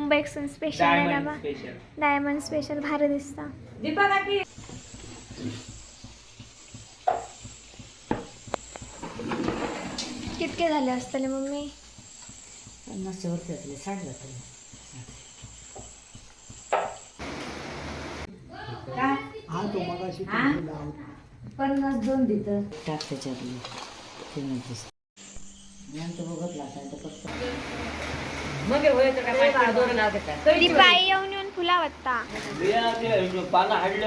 Mumbai action special आहे ना बा. डायमंड स्पेशल भारी दिसता. कितके झाले असतले मम्मी? पन्नासच्या वरती असले साठ जातले काय? तो मगाशी? तुमची लाव. पन्नास दोन देत. टाक त्याच्यातली ते आता तर फक्त होय देतात दीपाई येऊन येऊन फुला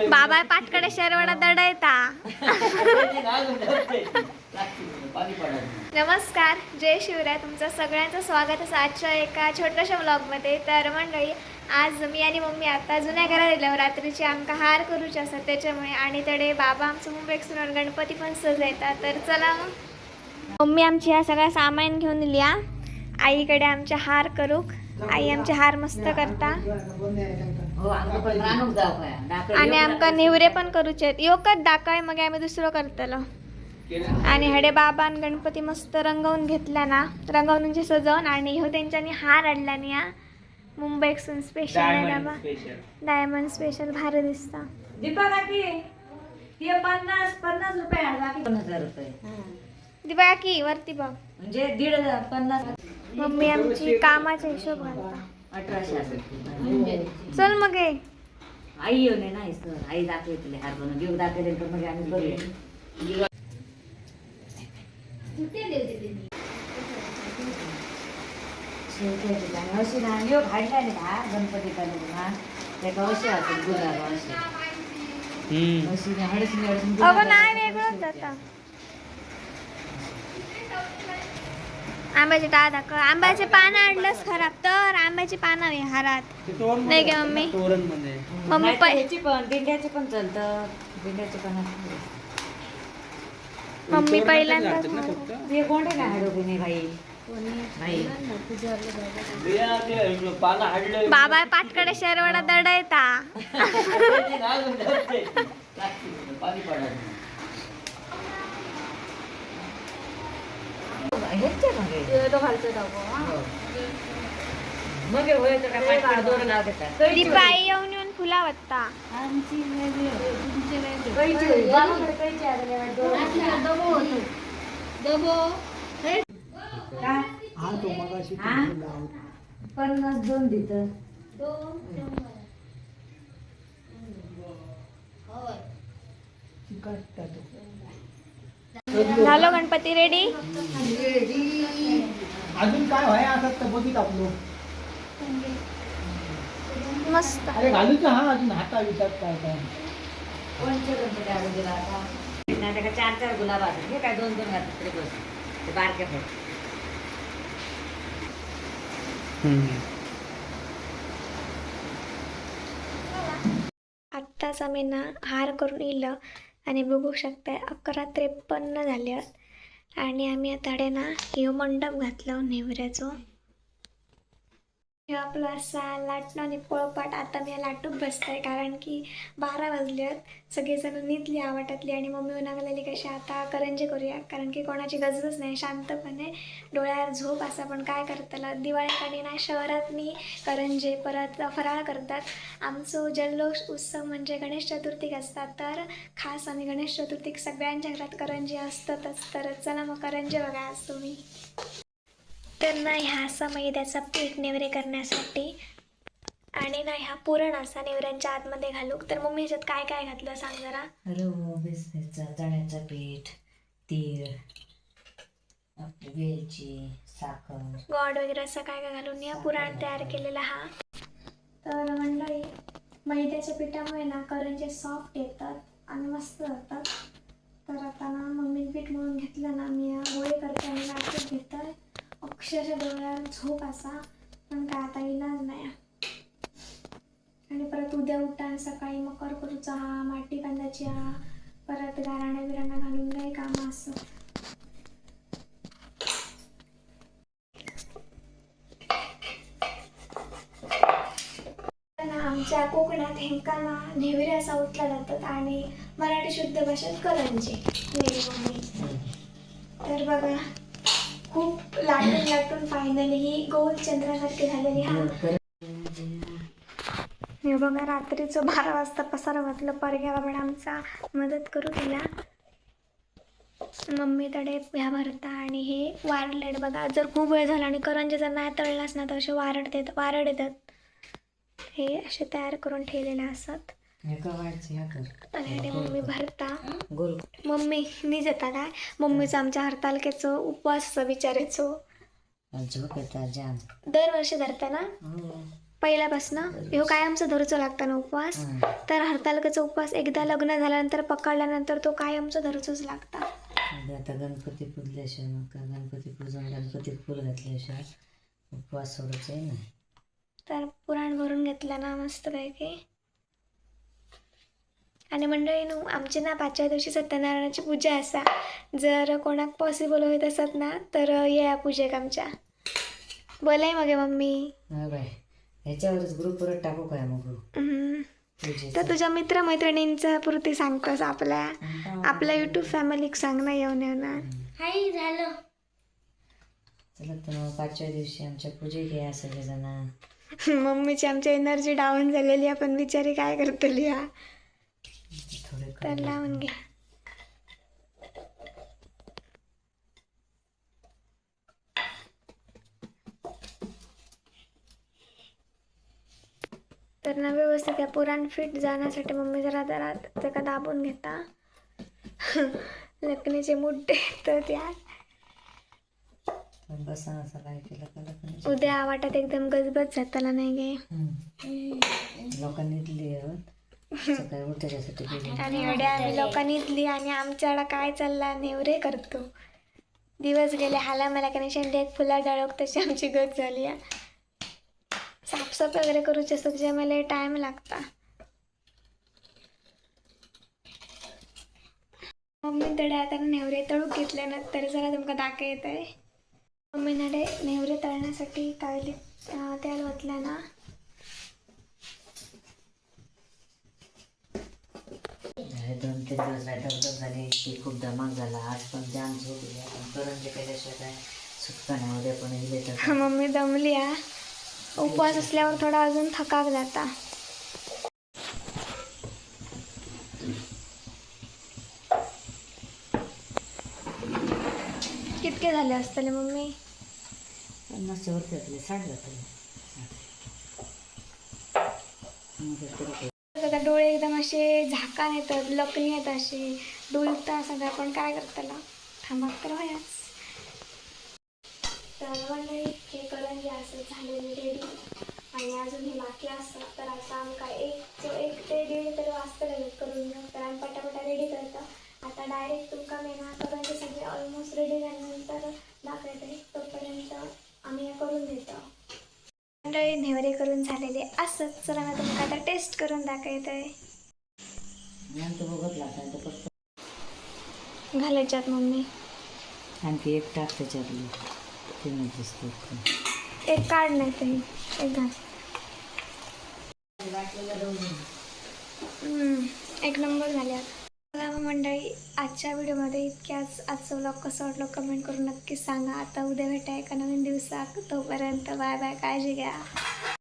बाबा पाटकडे शरवडा दडा येता पाणी पडायला नमस्कार जय शिवराय. तुमचं सगळ्यांचं स्वागत असं आजच्या एका छोट्याशा व्लॉगमध्ये तर मंडळी आज मी आणि मम्मी आता जुन्या घरात गेल्यावर रात्रीची आमका हार करूचे असतात त्याच्यामुळे आणि तडे बाबा आमचं मुंबई सुनार गणपती पण सजयतात तर चला मग. मम्मी आमची हा सगळा सामान घेऊन दिली हा. आईकडे आमचे हार करूक. आई आमचे हार मस्त करता. हो आणि आमका. नेवरे पण करूचे योकच दाखय मग आम्ही दुसरं करतलो. आणि हडे बाबान गणपती मस्त रंगवून घेतला ना. रंगवून म्हणजे सजवून आणि ह्यो त्यांच्यानी हार आणला ना या मुंबई एक्सन स्पेशल आहे ना डायमंड बा. स्पेशल डायमंड स्पेशल भारी दिसता. दीपा काकी हे पन्नास पन्नास रुपये बाकी दोन हजार रुपये. दिबा की वरती बघ. म्हणजे दीड हजार पन्नास. मम्मी आमची कामाचा हिशोब घालता. चल मग ये. आई येऊ नये नाही सर आई दाखवे तुला हार बनवून. देऊ दाखवले तर मग आम्ही ठिकाणी अशी ना हा गणपती ना त्याका अशी असेल गुलाब अशी अशी ना हडसून हडसून अगं नाही वेगळंच आता. आंब्याचे टाळ दाखव. आंब्याचे पानं आणलंच खराब तर आंब्याची पानं आहे हारात नाही का मम्मी. मम्मी पै ह्याची पण दिंड्याची पण चालतं. दिंड्याची पण. मम्मी पहिल्यांदाच कोणते नाही पानं हाडलं बाबा पाटकडे शरवडा दडा येता. पाणी पडायला. ह्याचे मग हे. मग होय तर काय दोन दीपाई येऊन येऊन फुला वाटता कैची कैची? हा? तो हा? पन्नास दोन देत चिकटता तो. झालो गणपती रेडी अजून काय व्हाय तर बघित आपलो? मस्त. अरे घालूच हा अजून हाता विचार काय काय. कोणचे गणपती आणून दिला आता? नाही त्याला चार चार गुलाब असतात हे काय दोन दोन घातले तरी बस. ते बारके फक्त आत्ताच आम्ही ना हार करून इलं. आणि बघू शकताय अकरा त्रेपन्न झाले. आणि आम्ही आता ना ह्यो मंडप घातला नेवऱ्याचो. हे आपला असा लाटणं आणि पळपाट आता मी लाटूक बसताय कारण की बारा वाजले आहेत. सगळेजण नीतली आवाटातली आणि मम्मी लागलेली कशी आता? करंजे करूया. कारण की कोणाची गजबज नाही. शांतपणे डोळ्यावर झोप असा पण काय करताला दिवाळीकडे ना शहरात मी करंजे परत फराळ करतात. आमचो जल्लोष उत्सव म्हणजे गणेश चतुर्थीक असतात तर खास आम्ही गणेश चतुर्थीक सगळ्यांच्या घरात करंजे असतातच. तर चला मग करंजे बघा आज तुम्ही. तर ना ह्या असा मैद्याचा पीठ नेवरे करण्यासाठी आणि ना ह्या पुरण असा नेवऱ्यांच्या आतमध्ये घालू. तर मग मी ह्याच्यात काय काय घातलं सांग जरा. रव बेसनाचं चण्याचं पीठ तीळ आपली वेलची साखर. गॉड वगैरे असं काय काय घालून या. पुराण तयार केलेला हा. तर मंडळी मैद्याच्या पिठामुळे ना करंजे सॉफ्ट येतात आणि मस्त जातात तर आता ना मम्मी पीठ म्हणून घेतलं ना मी गोळे करते आणि लाटून घेतं अक्षरशः डोळ्यावर झोप असा पण काय आता इलाज नाही. आणि परत उद्या उठा सकाळी मकर करूचा हा माटी कांद्याची हा परत गाराणा बिराणा घालून काही कामं असं. ना आमच्या कोकणात हेंकाना नेवरे असा उठला जातात आणि मराठी शुद्ध भाषेत करंजे. तर बघा खूप लाटून लाटून फायनली ही गोल चंद्रासारखी झालेली हा हे बघा रात्रीचं बारा वाजता पसारा वाटलं परग्या बाबा आमचा मदत करू तिला मम्मी तडे ह्या भरता आणि हे वारलेट बघा. जर खूप वेळ झाला आणि करंजे जर नाही तळलाच ना तर असे वारड देत वारड येतात हे असे तयार करून ठेवलेले असतात. आणि मम्मी भरता. मम्मी नी जाता काय? मम्मीचं आमच्या हरतालकेचं उपवासचं विचारायचो दरवर्षी धरता ना? हो. पहिल्यापासून? ह्यो कायमचा धरूचो लागता ना उपवास. तर हरतालकेचा उपवास एकदा लग्न झाल्यानंतर पकडल्यानंतर तो कायमचा धरूचोच लागता. आता गणपती पूजल्याशिवाय गणपती पूजून गणपतीत फुल घातल्याशिवाय उपवास सोडायचा आहे ना तर पुराण भरून घेतलं ना मस्तपैकी. आणि मंडळी न्हू आमची ना पाचव्या दिवशी सत्यनारायणाची पूजा असा. जर कोणाक पॉसिबल होत असत ना तर या पूजेक आमच्या. बोलाय मगे मम्मी. हा बाय ह्याच्यावरच ग्रुपवर टाकू काय मग हम्म. पूजेचं. तर तुझ्या मित्रमैत्रिणींच्या पुरती सांगतोस आपल्या. आपल्या युट्यूब फॅमिलीक सांग ना येऊन येऊन. हाय झालं. चला तर मग पाचव्या दिवशी आमच्या पूजेक या सगळेजण. मम्मीची आमची एनर्जी डाऊन झालेली आपण बिचारी काय करतली हा? तर लावून घ्या. तर ना व्यवस्थित या पुराण फिट जाण्यासाठी मम्मी जरा जरा त्याला दाबून घेता? लकणीचे मुड्डे तर त्या? उद्या वाटत एकदम गजबज जाताना नाही गे. लोकांनी सकाळी आणि एवढ्या आम्ही लोकांनी इथली आणि आमच्याकडं काय चालला नेवरे करतो. दिवस गेले हाला मला काही शेंडे एक फुला डाळक तशी आमची गत झाली आहे. साफसफाई वगैरे करूची असतं त्याच्या मला टाइम लागता. मम्मी तडे आता नेवरे तळूक घेतल्यानंतर जरा तुमका दाखव येत आहे मम्मी नडे नेवरे तळण्यासाठी काळली अं, तेल ओतल्या ना. हे दोन तीन दिवस राहतात झाले की खूप धमाक झाला. आज पण जाम झोपली आपण करंजे केल्याशिवाय काय सुटका नाही उद्या पण इले तर मम्मी दमली आ उपवास असल्यावर थोडा अजून थकाक जाता. कितके झाले असतले मम्मी? पन्नासच्या वरती असले साठ जातले करता डोळे एकदम असे झाकान येतात लकणी येत असे. डुलता सगळं. आपण काय करताला थांबाक तर व्हायच तर मंडळी हे करंजी असं झालेली रेडी आणि अजून हे बाकी असतात. तर आता आमका एक एक ते दीड तरी वाजता करून तर आम्ही पटापटा रेडी करतो. आता डायरेक्ट तुमका मेना करंजी म्हणजे सगळे ऑलमोस्ट रेडी झाल्यानंतर दाखवते. तोपर्यंत आम्ही हे करून देतो. मंडळी नेवरे करून झालेले असंच. चला मी तुमका आता टेस्ट करून दाखवत. आहे घालायच्यात मम्मी. आणखी एक टाक त्याच्यातली. ते नाही दिसते एक काढ नाही ते एक घाल. एक नंबर झाले आता मंडळी आजच्या व्हिडिओमध्ये इतक्याच. आजचं व्लॉग कसं वाटलं कमेंट करून नक्की सांगा. आता उद्या भेटाय एका नवीन दिवसात. तोपर्यंत बाय बाय काळजी घ्या.